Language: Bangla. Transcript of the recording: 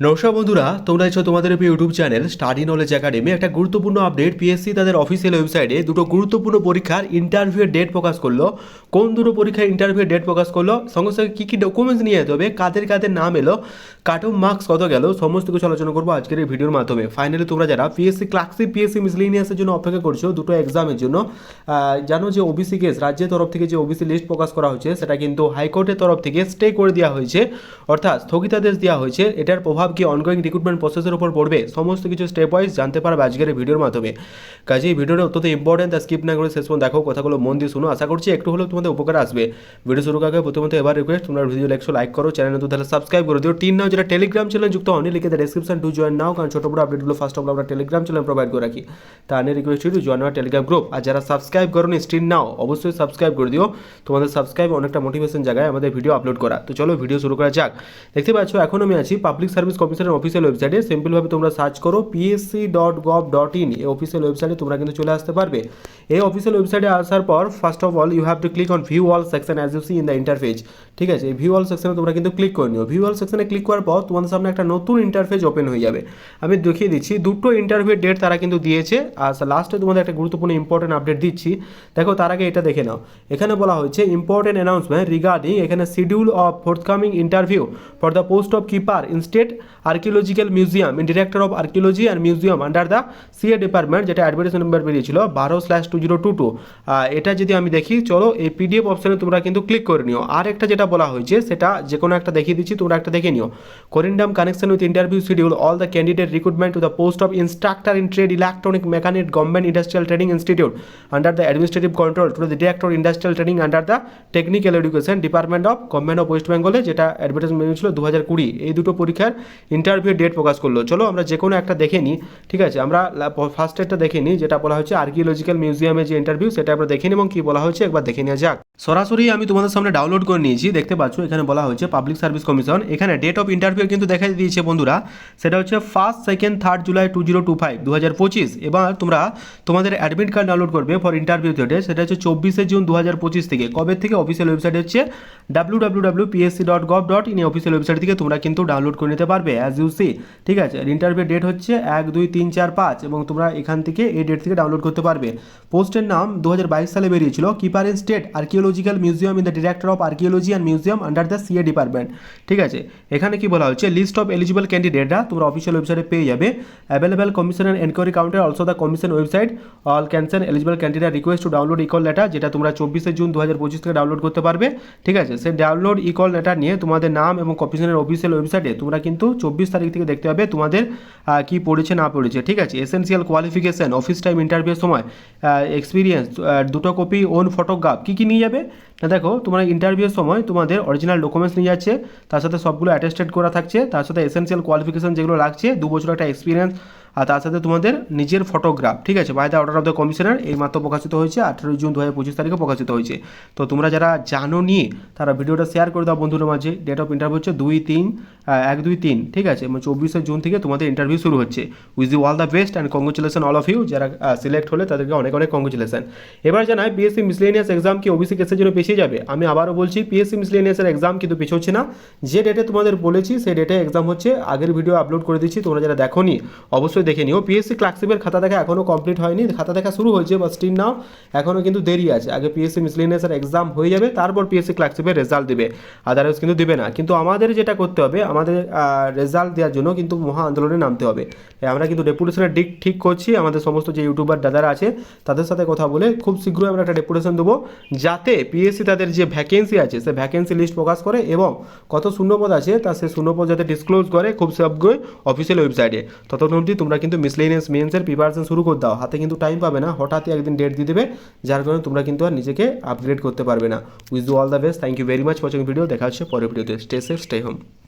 নমস্কার বন্ধুরা, তোমরা এসো তোমাদের YouTube channel study knowledge academy একটা গুরুত্বপূর্ণ আপডেট পিএসসি তাদের অফিসিয়াল ওয়েবসাইটে দুটো গুরুত্বপূর্ণ পরীক্ষার ইন্টারভিউয়ের ডেট প্রকাশ করল। কোন দুটো পরীক্ষার ইন্টারভিউয়ের ডেট প্রকাশ করল, সঙ্গে সঙ্গে কী কী ডকুমেন্টস নিয়ে যেতে হবে, কাদের কাদের নাম এলো কাট অফ মার্কস কত গেল, সমস্ত কিছু আলোচনা করব আজকের এই ভিডিওর মাধ্যমে। ফাইনালি তোমরা যারা পিএসসি ক্লাসিক পিএসসি মিসলিনিয়াসের জন্য অপেক্ষা করছ, দুটো এক্সামের জন্য জানো যে ওবিসি কেস রাজ্যের তরফ থেকে যে ওবিসি লিস্ট প্রকাশ করা হয়েছে, সেটা কিন্তু হাইকোর্টের তরফ থেকে স্টে করে দেওয়া হয়েছে, অর্থাৎ স্থগিতাদেশ দেওয়া হয়েছে। এটার প্রভাব কি অনগোয়িং রিক্রুটমেন্ট প্রসেসের উপর পড়বে? সমস্ত কিছু স্টেপ ওয়াইজ জানতে পারবে আজকের ভিডিওর মাধ্যমে। কাজে এই ভিডিওটা অত্যন্ত ইম্পর্টেন্ট তা স্কিপ না করে শেষ পর্যন্ত দেখো, কথাগুলো মন দিয়ে শুনো। আশা করছি একটু হলেও তোমাদের উপকার আসবে। ভিডিও শুরু আগে প্রথমত এবার রিকোয়েস্ট তোমরা ভিডিও একশো লাইক করো চ্যানেল নতুন তাহলে সাবস্ক্রাইব করে দিও। টিন নাও যেটা টেলিগ্রাম চ্যানেল যুক্ত হয়নি লিখে দেয় ডেসক্রিপশন টু জয়েন নাও কারণ ছোটো বড় আপডেটগুলো ফার্স্ট অফ আমরা টেলিগ্রাম চ্যানেল প্রোভাইড করে রাখি। তা আনে রিকোয়েস্ট টু জয়েন আমার টেলিগ্রাম গ্রুপ আর যারা সাবস্ক্রাইব করোনি স্টিন নাও অবশ্যই সাবস্ক্রাইব করে দিও। তোমাদের সাবস্ক্রাইব অনেকটা মোটিভেশন জায়গায় আমাদের ভিডিও আপলোড করা। তো চলো ভিডিও শুরু করা যাক। দেখতে পাচ্ছ, এখন আমি আছি পাবলিক সার্ভিস কমিশনের অফিসিয়াল ওয়েবসাইটে সিম্পলভাবে তোমরা সার্চ করো PSC dot gov dot in এই অফিসিয়াল ওয়েবসাইটে তোমরা কিন্তু চলে আসতে পারবে। এই অফিসিয়াল ওয়েবসাইটে আসার পর first of all you have to click on view all section as you see in the interface ঠিক আছে? এই ভিউ অল সেকশনে তোমরা কিন্তু ক্লিক করে নিও। ভিউ অল সেকশনে ক্লিক করার পর তোমাদের সামনে একটা নতুন ইন্টারফেস ওপেন হয়ে যাবে। আমি দেখিয়ে দিচ্ছি, দুটো ইন্টারভিউ ডেট তারা কিন্তু দিয়েছে। আর লাস্টে তোমাদের একটা গুরুত্বপূর্ণ ইম্পর্টেন্ট আপডেট দিচ্ছি। দেখো, তার আগে এটা দেখে নাও। এখানে বলা হয়েছে ইম্পর্টেন্ট অ্যানাউন্সমেন্ট রিগার্ডিং এখানে schedule of forthcoming interview for the post of keeper in state archaeological museum in director of archaeology and museum under the CA department যেটা অ্যাডভার্টাইজ নাম্বার বেরিয়েছিল, বারো slash two zero two two এটা যদি আমি দেখি, চলো এই পিডিএফ অপশানে তোমরা কিন্তু ক্লিক করে নিও। আর একটা যেটা বলা হয়েছে, সেটা যে কোনো একটা দেখিয়ে দিচ্ছি, তোমরা একটা দেখে নিও। Corrigendum connection with interview schedule all the candidate recruitment to the post of instructor in trade electronic mechanic government industrial training institute under the administrative control to the director industrial training under the technical education department of government of west বেঙ্গলে যেটা অ্যাডভার্টাইজমেন্ট ছিল দু হাজার কুড়ি। এই দুটো পরীক্ষার ইন্টারভিউ ডেট প্রকাশ করল। চলো আমরা যে কোনো একটা দেখে নিই, ঠিক আছে? আমরা ফার্স্ট একটা দেখে নিই, যেটা বলা হচ্ছে আর্কিওলজিক্যাল মিউজিয়ামে যে ইন্টারভিউ সেটা আমরা দেখে নিই এবং কি বলা হয়েছে একবার দেখে নেওয়া যাক। সরাসরি আমি তোমাদের সামনে ডাউনলোড করে নিয়েছি, দেখতে পাচ্ছ এখানে বলা হয়েছে পাবলিক সার্ভিস কমিশন এখানে ডেট অফ ইন্টারভিউ কিন্তু দেখা দিয়েছে বন্ধুরা, সেটা হচ্ছে first second third July two zero two five দু হাজার পঁচিশ। এবার তোমরা তোমাদের অ্যাডমিট কার্ড ডাউনলোড করবে ফর ইন্টারভিউ ডেটে সেটা হচ্ছে চব্বিশে জুন দু হাজার পঁচিশ থেকে। কবে থেকে অফিসিয়াল ওয়েবসাইট হচ্ছে? W W W PSC dot gov dot in official website থেকে তোমরা কিন্তু ডাউনলোড করে নিতে পারবে। অ্যাজ ইউ সি ঠিক আছে? ইন্টারভিউ ডেট হচ্ছে এক, দুই, তিন, চার, পাঁচ এবং তোমরা এখান থেকে এই ডেট থেকে ডাউনলোড করতে পারবে। পোস্টের নাম দু হাজার বাইশ সালে বেরিয়েছিল। Keeper in state archaeological museum in the director of archaeology and museum under the CA department ঠিক আছে? এখানে কি বলা হচ্ছে? লিস্ট অফ এলিজিবল ক্যান্ডিডেটরা তোমরা অফিসিয়াল ওয়েবসাইটে পেয়ে যাবে। Available commission and enquiry counter also the commission website all concerned eligible candidate request to download ecall letter যেটা তোমরা চব্বিশে জুন দু হাজার পঁচিশ থেকে ডাউনলোড করতে পারবে, ঠিক আছে? সেই ডাউনলোড ইকল লেটার নিয়ে তোমাদের নাম এবং কমিশনের অফিসিয়াল ওয়েবসাইটে তোমরা কিন্তু চব্বিশ তারিখ থেকে দেখতে পাবে তোমাদের কি পড়েছে, না পড়েছে, ঠিক আছে? এসেন্সিয়াল কোয়ালিফিকেশান অফিস টাইম ইন্টারভিউর সময় এক্সপিরিয়েন্স দুটো কপি ওন ফটোগ্রাফ কী কী নিয়ে যাবে? না দেখো, তোমার ইন্টারভিউর সময় তোমাদের অরিজিনাল ডকুমেন্টস নিয়ে যাচ্ছে, তার সাথে সবগুলো অ্যাটেস্টেড করা থাকছে, তার সাথে এসেন্সিয়াল কোয়ালিফিকেশান যেগুলো লাগছে, দু বছর একটা এক্সপিরিয়েন্স আর তার সাথে তোমাদের নিজের ফটোগ্রাফ ঠিক আছে? By the order of the commissioner এই মাত্র প্রকাশিত হয়েছে, আঠেরোই জুন দু হাজার পঁচিশ তারিখে প্রকাশিত হয়েছে। তো তোমরা যারা জানো নিয়ে, তারা ভিডিওটা শেয়ার করে দাও বন্ধুদের মাঝে। ডেট অফ ইন্টারভিউ হচ্ছে দুই তিন এক দুই তিন, ঠিক আছে? এবং চব্বিশে জুন থেকে তোমাদের ইন্টারভিউ শুরু হচ্ছে। Wish you all the best and congratulation all of you যারা সিলেক্ট হলে তাদেরকে অনেক অনেক কংগ্রেচুলেশন এবার জানাই পিএসসি মিসলেনিয়াস এক্সাম কি ওবিসি কেসের জন্য পেছিয়ে যাবে? আমি আবারও বলছি পিএসসি মিসলেনিয়াসের এক্সাম কিন্তু পিছোচ্ছে না। যে ডেটে তোমাদের বলেছি, সেই ডেটে এক্সাম হচ্ছে। আগের ভিডিও আপলোড করে দিচ্ছি, তোমরা যারা দেখোনি, অবশ্যই দেখে নিও পিএসসি ক্লার্কশিপের খাতা দেখা এখনও কমপ্লিট হয়নি। খাতা দেখা শুরু হয়েছে বা স্টিল নাও এখনও কিন্তু দেরি আছে। আগে পিএসসি মিসলেনিয়াসের এক্সাম হয়ে যাবে, তারপর পিএসসি ক্লার্কশিপের রেজাল্ট দেবে। আদারওয়াইজ কিন্তু দেবে না। কিন্তু আমাদের যেটা করতে হবে, আমাদের রেজাল্ট দেওয়ার জন্য কিন্তু মহা আন্দোলনে নামতে হবে। আমরা কিন্তু ডেপুটেশনের দিক ঠিক করছি। আমাদের সমস্ত যে ইউটিউবার দাদারা আছে, তাদের সাথে কথা বলে খুব শীঘ্রই আমরা একটা ডেপুটেশন দেবো, যাতে পিএসসি তাদের যে ভ্যাকেন্সি আছে, সে ভ্যাকেন্সি লিস্ট প্রকাশ করে এবং কত শূন্যপদ আছে, তা সে শূন্যপদ যাতে ডিসক্লোজ করে খুব শীঘ্রই অফিসিয়াল ওয়েবসাইটে ততক্ষণ অবধি তোমরা কিন্তু মিসলেনিয়াস মেন্সের প্রিপারেশন শুরু করে দাও। হাতে কিন্তু টাইম পাবে না। হঠাৎই একদিন ডেট দিয়ে দেবে, যার কারণে তোমরা কিন্তু আর নিজেকে আপগ্রেড করতে পারবে না। Wish do all the best thank you very much watching video দেখা হচ্ছে পরের ভিডিওতে স্টে সেফ স্টে হোম